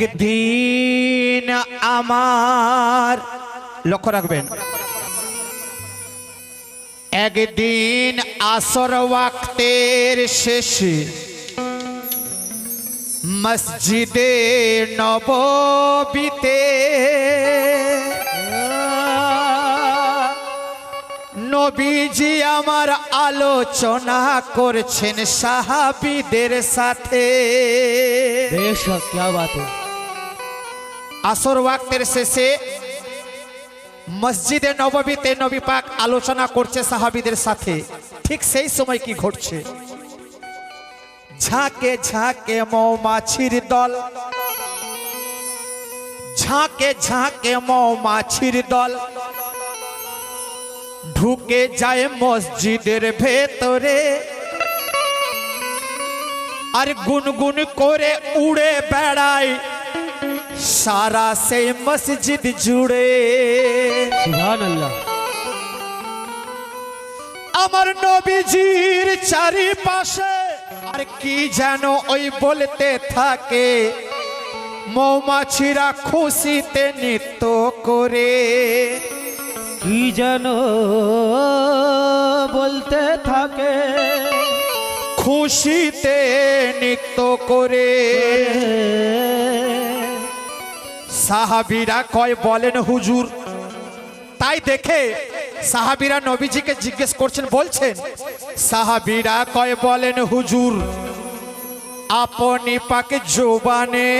একদিন আমার লক্ষ্য রাখবেন একদিন আসর ওয়াক্তের শেষে মসজিদে নববিতে নবীজি আমার আলোচনা করছেন সাহাবিদের সাথে बेशक क्या बात है আসর ওয়াক্তের শেষে মসজিদে নববীতে নবী পাক আলোচনা করছে সাহাবিদের সাথে। ঠিক সেই সময় কি ঘটছে? ঝাঁকে ঝাঁকে মৌমাছির দল। ঝাঁকে ঝাঁকে মৌমাছির দল। ঢুকে যায় মসজিদের ভেতরে। আর গুনগুন করে উড়ে বেড়ায়। সারা সেই মসজিদ জুড়ে सुभान अल्लाह আমার নবীজির চারিপাশে আর কি যেন ওই বলতে থাকে মৌমাছিরা খুশিতে নৃত্য করে কি যেন বলতে থাকে খুশিতে নৃত্য করে সাহাবিরা কয় বলেন হুজুর তাই দেখে সাহাবিরা নবীজিকে জিজ্ঞেস করছেন বলছেন সাহাবিরা কয় বলেন হুজুর আপনি পাকে জোবানে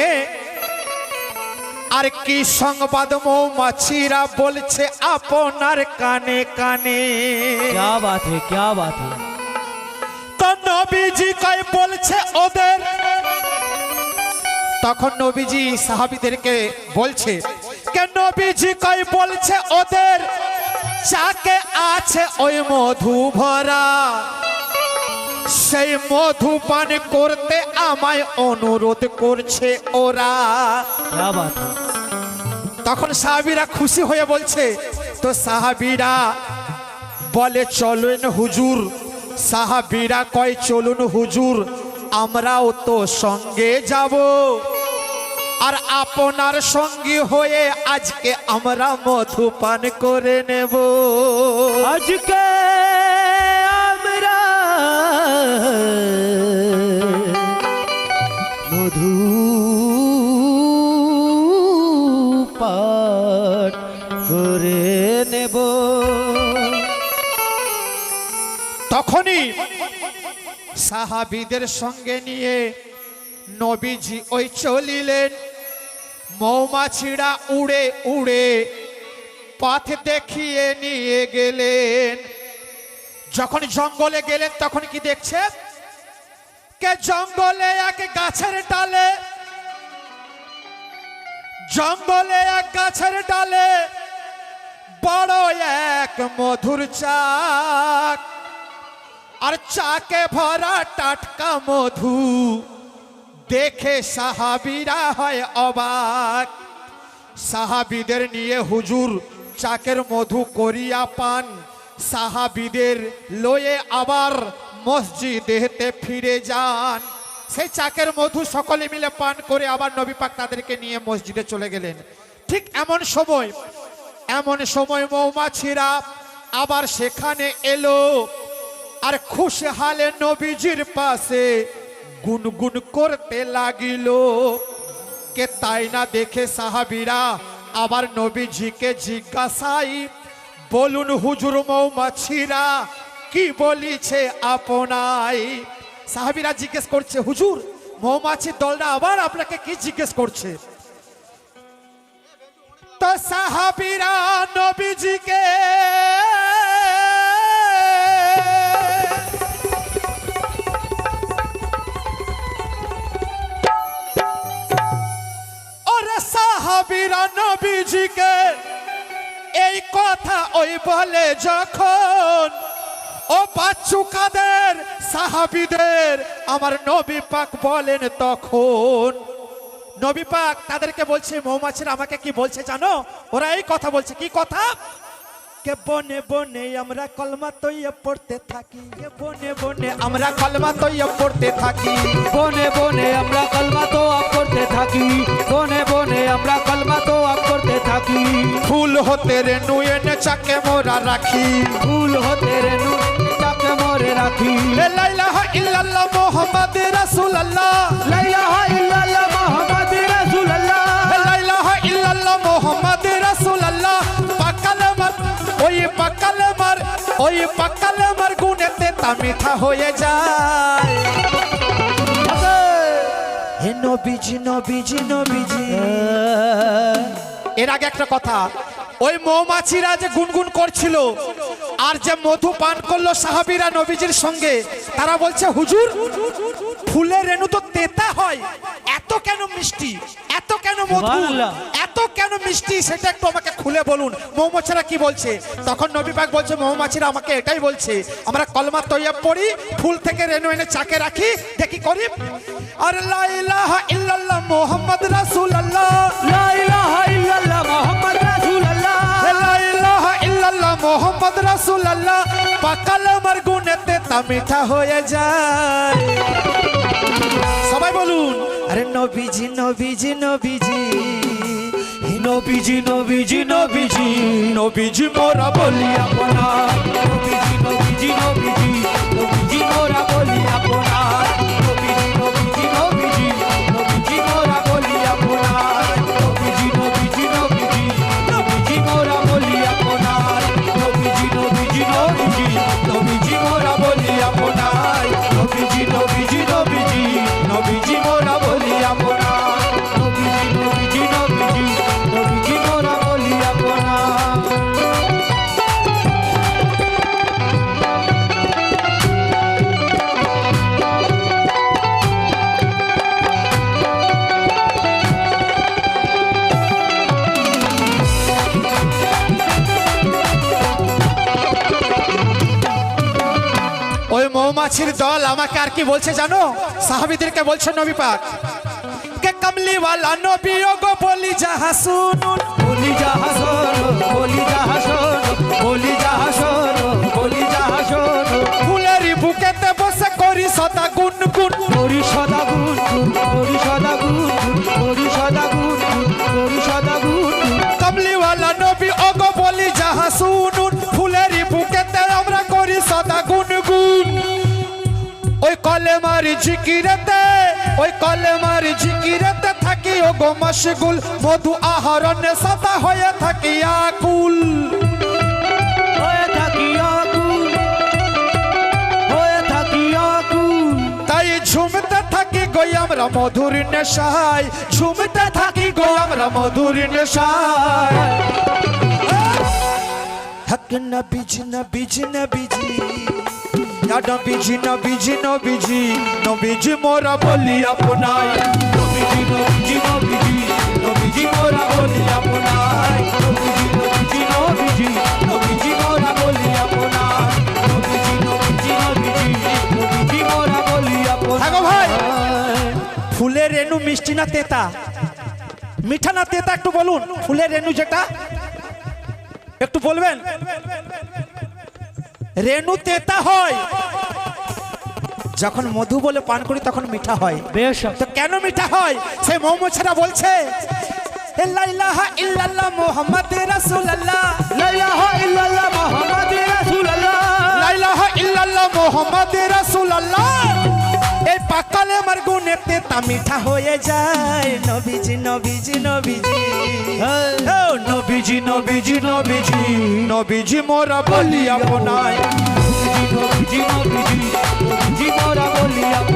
আর কি সংবাদ মৌমাছিরা বলছে আপনার কানে কানে क्या बात है क्या बात है তো নবীজি কয় বলছে ওদের তখন নবীজি সাহাবিদেরকে বলছে কে নবীজি কই বলছে ওদের চাকে আছে ওই মধু ভরা? সেই মধু পান করতে আমায় অনুরোধ করছে ওরা। তখন সাহাবিরা খুশি হয়ে বলছে তো সাহাবিরা বলে চলুন হুজুর সাহাবিরা কয় চলুন হুজুর আমরাও তো সঙ্গে যাব। আর আপনার সঙ্গী হয়ে আজকে আমরা মধু পান করে নেব। আজকে আমরা মধু পাঠ করে নেব। তখনই সাহাবিদের সঙ্গে নিয়ে নবীজি ওই চলিলেন। মৌমাছিরা উড়ে উড়ে পথ দেখিয়ে নিয়ে গেলেন। যখন জঙ্গলে গেলেন, তখন কি দেখছে কে জঙ্গলে এক গাছের ডালে, জঙ্গলে এক গাছের ডালে বড় এক মধুর চাক। আর চাকে ভরা টাটকা মধু দেখে সাহাবিরা হয় অবাক। সাহাবিদের নিয়ে হুজুর চাকের মধু করিয়া পান। সাহাবিদের লয়ে আবার মসজিদেতে ফিরে যান। সেই চাকের মধু সকলে মিলে পান করে আবার নবী পাক তাদেরকে নিয়ে মসজিদে চলে গেলেন। ঠিক এমন সময় এমন সময় মৌমাছিরা আবার সেখানে এলো। আর খুশহালে নবীজির পাশে গুনগুন করতে লাগিল। কে তাই না দেখে সাহাবিরা? আবার নবীজিকে জিজ্ঞাসাই, বলুন হুজুর মৌমাছিরা, কি বলিছে আপনাই? সাহাবিরা জিজ্ঞেস করছে, হুজুর, মৌমাছির দলটা আবার আপনাকে কি জিজ্ঞেস করছে? তো সাহাবিরা নবীজিকে সাহাবিরা নবীজিকে এই কথা ওই বলে যখন, ও বাচ্চুকাদের সাহাবিদের, আমার নবী পাক বলেন তখন। নবী পাক তাদেরকে বলছে, মৌমাছিরা আমাকে কি বলছে জানো? ওরা এই কথা বলছে। কি কথা? কে বনে বনে আমরা কলমা তৈয়া পড়তে থাকি। কে বনে বনে আমরা কলমা তৈয়া পড়তে থাকি। বনে বনে আমরা কলমা তো করতে থাকি ফুল হতে রে নুয়ে নে চাকে মোরা রাখি ফুল হতে রে নু তাকে মরে রাখি লা ইলাহা ইল্লাল্লাহ মুহাম্মদ রাসূলুল্লাহ লা ইলাহা ইল্লাল্লাহ মুহাম্মাদুর রাসূলুল্লাহ লা ইলাহা ইল্লাল্লাহ মুহাম্মদ রাসূলুল্লাহ পাকাল মার ওই পাকাল মার ওই পাকাল মার গুনেতে তা মিঠা হয়ে যায় হে নবীজি নবীজি নবীজি এর আগে একটা কথা। ওই মৌমাছিরা যে গুনগুন করছিল আর যে মধু পান করল সাহাবীরা নবীজির সঙ্গে তারা বলছে হুজুর ফুলের রেণু তো তেতা হয় এত কেন মিষ্টি এত কেন মধু এত কেন মিষ্টি সেটা একটু আমাকে খুলে বলুন। মৌমাছিরা কি বলছে? তখন নবী পাক বলছে মৌমাছিরা আমাকে এটাই বলছে আমরা কলমা তৈয়াব পড়ি ফুল থেকে রেণু এনে চাকে রাখি দেখি করি। আর লা ইলাহা ইল্লাল্লাহ মুহাম্মদ রাসূলুল্লাহ। পাকাল আমার গুণেতে তা মিঠা হয়ে যায়। সবাই বলুন, আরে নবীজি নবীজি নবীজি নবীজি নবীজি নবীজি নবীজি মোরা বলি আপনা নবীজি নবীজি নবীজি নবীজি মোরা বলি ওই মৌমাছির দল আমাকে আর কি বলছে জানো? সাহাবিদেরকে বলছে নবী পাক। কে কমলি ওয়ালা নবী গো বলি যাহা শুনুন বলি যাহা শোনো, বলি যাহা শোনো, বলি যাহা শোনো, বলি যাহা শোনো। ফুলেরই বুকেতে বসে করি সদা গুন গুন করি সদা গুণ গুণ করি সদা গুণ গুণ করি সদা গুণ গুণ করি সদা গুণ কমলি ওয়ালা নবী কলেমার জিকিরেতে ওই কলেমার জিকিরেতে থাকি ও গো মশগুল মধু আহরণে সদা হয়ে থাকি আকুল হয়ে ঝুমতে থাকি গই আমরা মধুর নেশায় ঝুমতে থাকি গই আমরা মধুর নেশায় হক নবীজ নবীজ নবীজি ইয়া নবীজি নবীজি নবীজি নবীজি মোরা বলি আপনায় নবীজি নবীজি নবীজি নবীজি মোরা বলি আপনার। নবীজি নবীজি নবীজি নবীজি মোরা বলি আপনার। নবীজি নবীজি নবীজি নবীজি মোরা বলি থাকো ভাই। ফুলের রেণু মিষ্টি না তেতা? মিঠা না তেতা একটু বলুন, ফুলের রেণু যেটা? একটু বলবেন? রেণু তেতা হয়। যখন মধু বলে পান করি তখন মিঠা হয়। বেশ। তো কেন মিঠা হয়? সেই মৌমাছিরা বলছে এ রসুল্লাহ মোহাম্মদ রসুল্লাহ মুহাম্মদ রাসূলুল্লাহ। লা ইলাহা ইল্লাল্লাহ মুহাম্মাদুর রাসূলুল্লাহ। লা ইলাহা ইল্লাল্লাহ মুহাম্মদ রাসূলুল্লাহ। এই পাকালে আমার গুনেতে তা মিঠা হয়ে যায়। নবীজি নবীজি নবীজি। ও নবীজি নবীজি নবীজি। নবীজি মোরা বলি আপনায় নবীজি নবীজি। নবীজি মোরা বলি আপনার।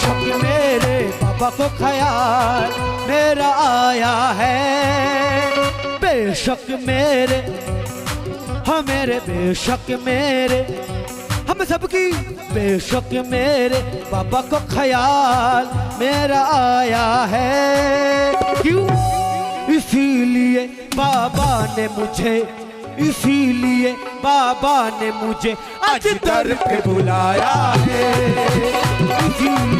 बेशक मेरे पापा को ख्याल मेरा आया है। बेशक मेरे हाँ मेरे, बेशक मेरे, हम सबकी बेशक मेरे बाबा को ख्याल मेरा आया है। क्यों? इसीलिए बाबा ने मुझे, इसीलिए बाबा ने मुझे आज दर पे बुलाया है। इसीलिए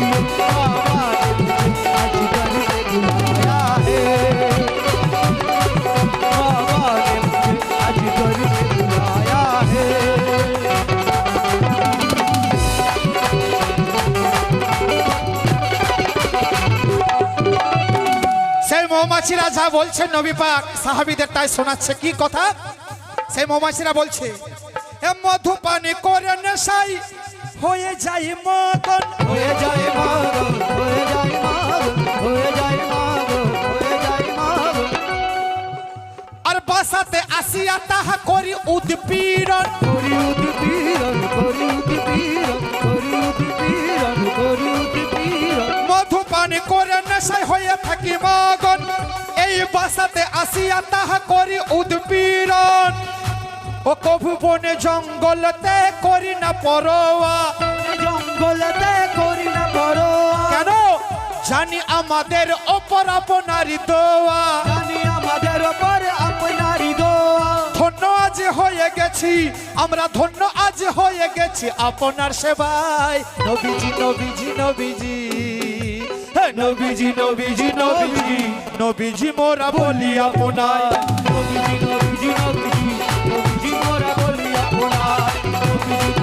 মৌমাছিরা যা বলছে নবী পাক, সাহাবিদের তাই শোনাচ্ছে। কি কথা? সেই মৌমাছিরা বলছে মধুপানি করে নেশাই হয়ে যাই মগন হয়ে যায় মাগো হয়ে হয়ে হয়ে আর বাসাতে আসিয়া তাহা করি উদ্পীড়ন। করি উদ্পীড়ন করি উদ্পীড়ন করি উদ্পীড়ন করি উদ্পীড়ন। মধু পানি করে নেশাই হয়ে থাকি মগন। এই বাসাতে আসিয়া তাহা করি ও কভু বনে জঙ্গলতে করি না পরোয়া। জঙ্গলতে করি না বড় কেন? জানি আমাদের অপর আপনারই দোয়া। জানি আমাদের ওপর আপনারই দোয়া। ধন্য আজ হয়ে গেছি আমরা ধন্য আজ হয়ে গেছি আপনার সেবায়। নবীজি নবীজি নবীজি নবীজি নবীজি নবীজি নবীজি মোরা বলি আপনার। নবীজি নবীজি নবীজি নবীজি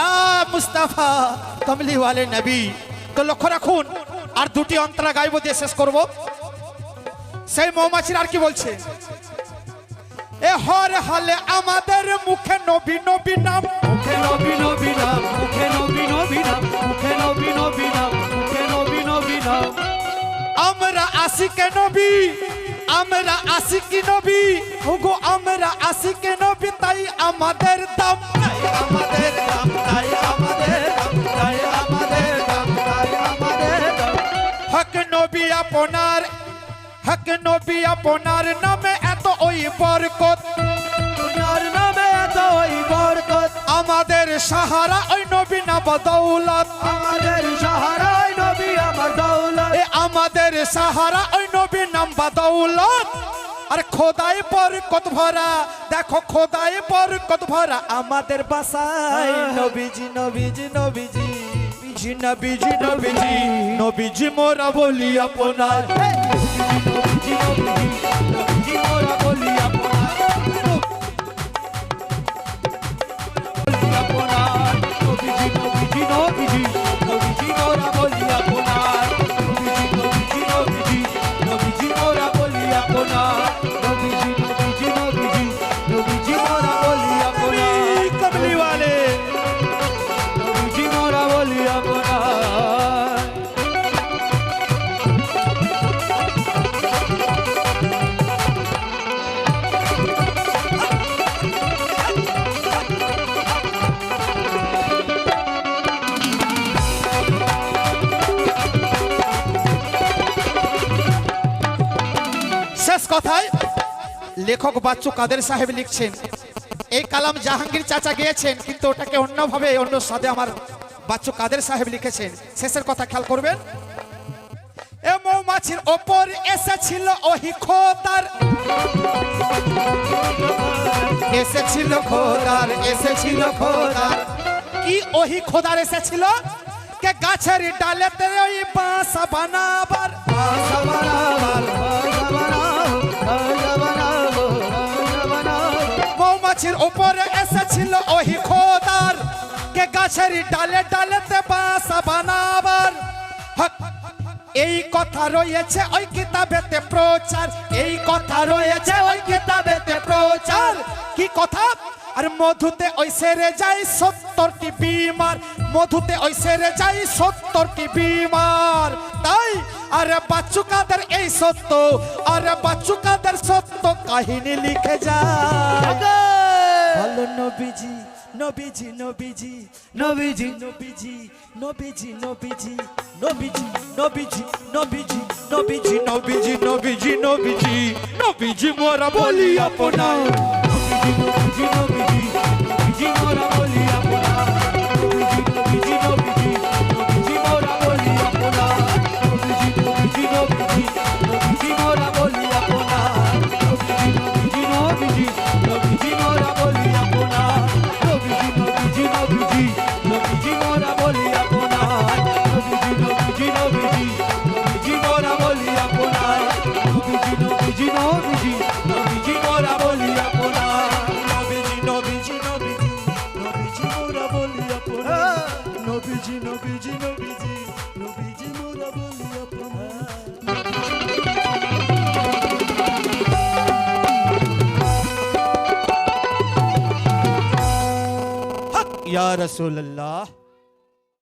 ইয়া মুস্তাফা কমলি ওয়ালে নবী। তো লক্ষ্য রাখুন আর দুটি অন্তরা গাইব দিয়ে শেষ করব। সেই মৌমাছির আর কি বলছে? এ হর হালে আমাদের মুখে নবী নবী নাম। মুখে নবী নবী নাম মুখে নবী নবী নাম মুখে নবী নবী নাম মুখে নবী নবী নাম। আমরা আশিকে নবী? আমরা আশিকি নবী? ওগো আমরা আশিকে নবী? তাই আমাদের দাম। আপনার হক নবী আপনার নামে এত ওই বরকত। দুনিয়ার নামে এত ওই বরকত। আমাদের সাহারা ওই নবী না বদৌলত আমাদের সাহারায় নবী আমার দৌলত। এ আমাদের সাহারা ওই নবী নাম বদৌলত আর খোদাই বরকত ভরা দেখো খোদাই বরকত ভরা আমাদের বাসায়। নবীজি নবীজি নবীজি। বিজি নবীজি নবীজি নবীজি মোরা বলি আপনার। লেখক বাচ্চু কাদের সাহেব লিখছেন, এই কালাম জাহাঙ্গীর চাচা গিয়েছেন, কিন্তু ওটাকে অন্যভাবে, অন্য সাথে আমার বাচ্চু কাদের সাহেব লিখেছেন। শেষের কথা খেয়াল করবেন। এ মৌমাছির ওপর এসেছিল ওহি খোদার। এসেছিল খোদার এসেছিল খোদার। কি ওহি খোদার এসেছিল? কে গাছের ডালেতে ওই বাসা বানাবার। বাসা বানাবার মৌমাছির উপরে এসেছিল ওহি খোদার। কে গাছের ডালে ডালেতে বাসা বানাবার। এই কথা রয়েছে ওই কিতাবেতে প্রচার। এই কথা রয়েছে ওই কিতাবেতে প্রচার। কি কথা? আর মধুতে ওই সেরে যায় সত্তরটি বিমার। মধুতে ওই সেরে যায় সত্তরটি বিমার। তাই, আরে বাচ্চুকাদের এই সত্য, আরে বাচ্চুকাদের সত্য কাহিনী লিখে যায়। বলো নবীজি নবীজি নবীজি নবীজি নবীজি নবীজি নবীজি নবীজি নবীজি নবীজি নবীজি নবীজি নবীজি নবীজি নবীজি মোরা বলি আপনার নবীজি নবীজি নবীজি মোরা رسول الله.